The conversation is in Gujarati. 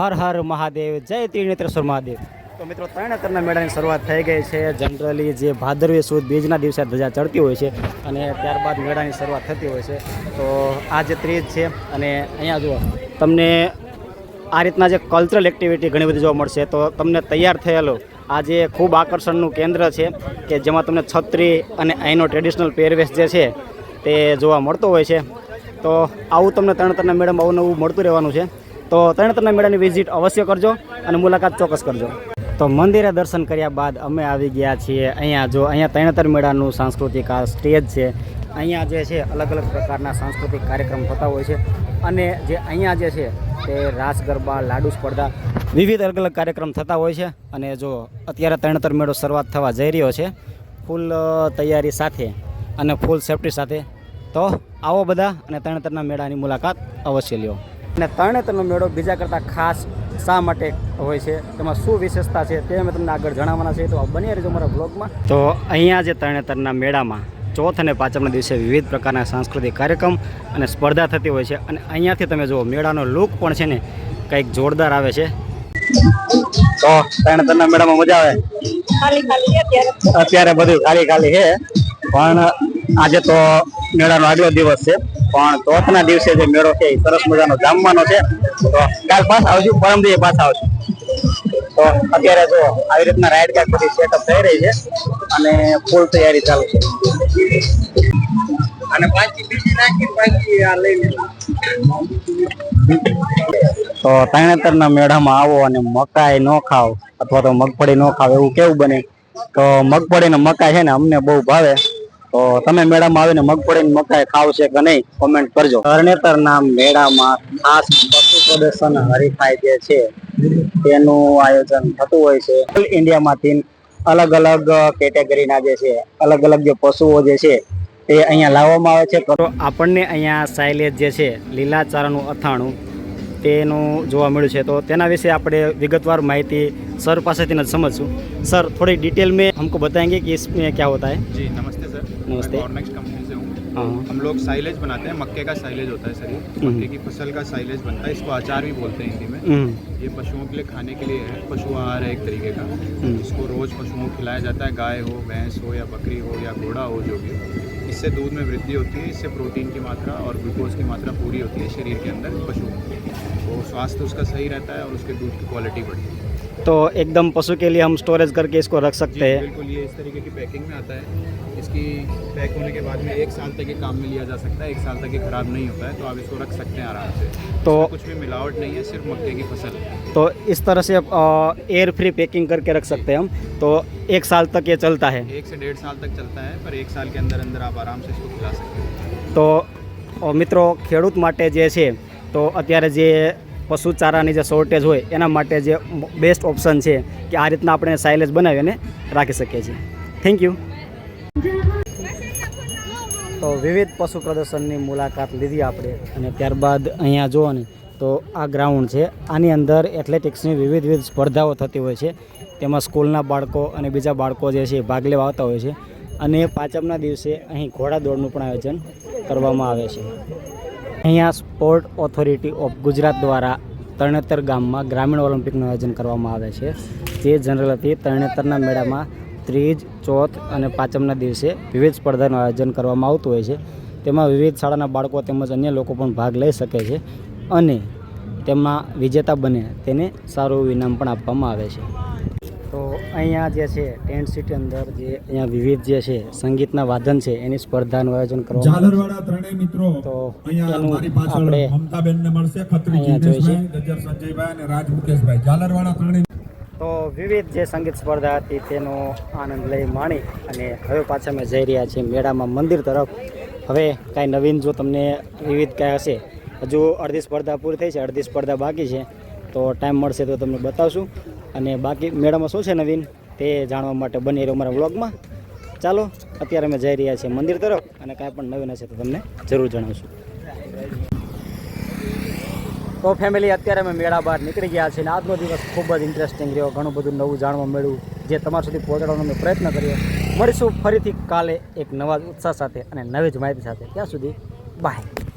હર હર મહાદેવ, જય ત્રિનેત્રેશ્વર મહાદેવ. તો મિત્રો, તરણેતરના મેળાની શરૂઆત થઈ ગઈ છે. જનરલી જે ભાદરવી સુદ બીજના દિવસે ધજા ચડતી હોય છે અને ત્યારબાદ મેળાની શરૂઆત થતી હોય છે. તો આ જે ત્રીજ છે અને અહીંયા જુઓ, તમને આ રીતના જે કલ્ચરલ એક્ટિવિટી ઘણી બધી જોવા મળશે. તો તમને તૈયાર થયેલો આ જે ખૂબ આકર્ષણનું કેન્દ્ર છે કે જેમાં તમને છત્રી અને અહીંનો ટ્રેડિશનલ પહેરવેશ જે છે તે જોવા મળતો હોય છે. તો આવું તમને તરણેતરના મેળામાં આવું નવું મળતું રહેવાનું છે. તો તરણેતરના મેળાની વિઝિટ અવશ્ય કરજો અને મુલાકાત ચોક્કસ કરજો. તો મંદિરે દર્શન કર્યા બાદ અમે આવી ગયા છીએ. અહીંયા જો, અહીંયા તરણેતર મેળાનું સાંસ્કૃતિક આ સ્ટેજ છે. અહીંયા જે છે, અલગ અલગ પ્રકારના સાંસ્કૃતિક કાર્યક્રમ થતા હોય છે. અને જે અહીંયા જે છે, તે રાસ, ગરબા, લાડુ સ્પર્ધા વિવિધ અલગ અલગ કાર્યક્રમ થતા હોય છે. અને જો અત્યારે તરણેતર મેળો શરૂઆત થવા જઈ રહ્યો છે, ફૂલ તૈયારી સાથે અને ફૂલ સેફટી સાથે. તો આવો બધા અને તરણતરના મેળાની મુલાકાત અવશ્ય લ્યો. અને તરણેતરનો મેળો બીજા કરતાં ખાસ શા માટે હોય છે? તેમાં શું વિશેષતા છે તે અમે તમને આગળ જણાવવાના છે તો બની રહેજો મારા બ્લોગમાં. તો અહીંયા જે તરણેતરના મેળામાં ચોથ અને પાંચમના દિવસે વિવિધ પ્રકારના સાંસ્કૃતિક કાર્યક્રમ અને સ્પર્ધા થતી હોય છે. અને અહીંયાથી તમે જુઓ મેળાનો લુક પણ છે ને કંઈક જોરદાર આવે છે. તો તરણેતરના મેળામાં મજા આવે? ખાલી ખાલી છે અત્યારે. અત્યારે બધું ખાલી ખાલી છે. પણ આજે તો મેળાનો આગલો દિવસ છે. પણ ચોથના દિવસે જે મેળો છે એ સરસ મજાનો જામવાનો છે. તો કાલ પાછા આવશું પરમ દિવસે પાછા આવશું. તો અત્યારે જો આવી રીતના રાઈડ કાર્ડ બધી સેટઅપ થઈ રહી છે અને ફૂલ તૈયારી ચાલુ છે. અને પાછી બીજી નાખી પાછી આ લઈ તો તરણેતરના મેળામાં આવો અને મકાઈ ન ખાવ અથવા તો મગફળી ન ખાવ એવું કેવું બને? તો મગફળી ને મકાઈ છે ને અમને બહુ ભાવે. તો તમે મેળામાં આવીને મગફળી ને મકાઈ ખાવ છે કે નહીં કોમેન્ટ કરજો તરણેતરના મેળામાં ખાસ પશુ પ્રદર્શન હરીફાઈ જે છે તેનું આયોજન થતું હોય છે ઓલ ઇન્ડિયામાંથી અલગ અલગ કેટેગરીના જે છે અલગ અલગ જે પશુઓ જે છે તે અહીંયા લાવવામાં આવે છે તો આપણને અહીંયા સાયલેજ જે છે લીલા ચારાનું અથાણું તેનું જોવા મળ્યું છે તો તેના વિશે આપણે વિગતવાર માહિતી સર પાસેથી જ સમજશું સર थोड़ी डिटेल में हमको बताएंगे कि इसमें क्या होता है जी नमस्ते सर नमस्ते। गवर्नमेंट कंपनी से हूँ। हाँ। हम लोग साइलेज बनाते हैं मक्के का साइलेज होता है सर हम्म। मक्के की फ़सल का साइलेज बनता है इसको अचार भी बोलते हैं हिंदी में। हम्म, ये पशुओं के लिए खाने के लिए है पशु आहार है एक तरीके का। हम्म, इसको रोज पशुओं को खिलाया जाता है गाय हो भैंस हो या बकरी हो या घोड़ा हो जो भी। इससे दूध में वृद्धि होती है इससे प्रोटीन की मात्रा और ग्लूकोज की मात्रा पूरी होती है शरीर के अंदर पशु तो स्वास्थ्य उसका सही रहता है और उसके दूध की क्वालिटी बढ़ती है। तो एकदम पशु के लिए हम स्टोरेज करके इसको रख जी सकते हैं बिल्कुल ये इस तरीके की पैकिंग में आता है इसकी पैक होने के बाद में एक साल तक ये काम में लिया जा सकता है एक साल तक ये खराब नहीं होता है तो आप इसको रख सकते हैं आराम से तो कुछ भी मिलावट नहीं है सिर्फ मक्के की फसल है तो इस तरह से एयर फ्री पैकिंग करके रख सकते हैं हम तो एक साल तक ये चलता है एक से डेढ़ साल तक चलता है पर एक साल के अंदर अंदर आप आराम से इसको खिला सकते हैं તો અ, મિત્રો ખેડૂત માટે જે છે તો અત્યારે જે પશુ ચારાની જે શોર્ટેજ હોય, એના માટે જે બેસ્ટ ઓપ્શન છે કે આ રીતના આપણે સાયલેજ બનાવીને રાખી શકીએ છીએ. થેન્ક યુ તો વિવિધ પશુ પ્રદર્શનની મુલાકાત લીધી આપણે અને ત્યારબાદ અહીંયા જુઓ ને, તો આ ગ્રાઉન્ડ છે. આની અંદર એથ્લેટિક્સની વિવિધ વિવિધ સ્પર્ધાઓ થતી હોય છે. તેમાં સ્કૂલના બાળકો અને બીજા બાળકો જે છે ભાગ લેવા આવતા હોય છે. અને પાંચમના દિવસે અહીં ઘોડા દોડનું પણ આયોજન કરવામાં આવે છે. અહીંયા સ્પોર્ટ ઓથોરિટી ઓફ ગુજરાત દ્વારા તરણેતર ગામમાં ગ્રામીણ ઓલિમ્પિકનું આયોજન કરવામાં આવે છે. જે જનરલથી તરણેતરના મેળામાં ત્રીજ, ચોથ અને પાંચમના દિવસે વિવિધ સ્પર્ધાનું આયોજન કરવામાં આવતું હોય છે. તેમાં વિવિધ શાળાના બાળકો તેમજ અન્ય લોકો પણ ભાગ લઈ શકે છે અને તેમાં વિજેતા બને તેને સારું ઇનામ પણ આપવામાં આવે છે. તો અહીંયા જે છે ટેન્ટ સિટી અંદર જે અહીંયા વિવિધ જે છે સંગીતના વાદન છે એની સ્પર્ધાનું આયોજન કરવામાં મિત્રો તો અહીંયા મારી પાછળ આપણે મમતાબેન ને મળશે ખત્રી સંજયભાઈ અને રાજ મુકેશભાઈ. ઝાલરવાળા ત્રણેય તો વિવિધ જે સંગીત સ્પર્ધા હતી તેનો આનંદ લઈ માણી અને હવે પાછા અમે જઈ રહ્યા છીએ મેળામાં મંદિર તરફ. હવે કાંઈ નવીન જો તમને વિવિધ કાંઈ હશે હજુ અડધી સ્પર્ધા પૂરી થઈ છે અડધી સ્પર્ધા બાકી છે. તો ટાઈમ મળશે તો તમને બતાવશું. અને બાકી મેળામાં શું છે નવીન તે જાણવા માટે બની રહ્યો અમારા વ્લોગમાં. ચાલો, અત્યારે અમે જઈ રહ્યા છીએ મંદિર તરફ અને કાંઈ પણ નવીન હશે તો તમને જરૂર જણાવશું. તો ફેમિલી અત્યારે અમે મેળા બહાર નીકળી ગયા છીએ અને આજનો દિવસ ખૂબ જ ઇન્ટરેસ્ટિંગ રહ્યો. ઘણું બધું નવું જાણવા મળ્યું, જે તમારા સુધી પહોંચાડવાનો અમે પ્રયત્ન કર્યો. મળીશું ફરીથી કાલે એક નવા ઉત્સાહ સાથે અને નવી જ માહિતી સાથે. ત્યાં સુધી બાય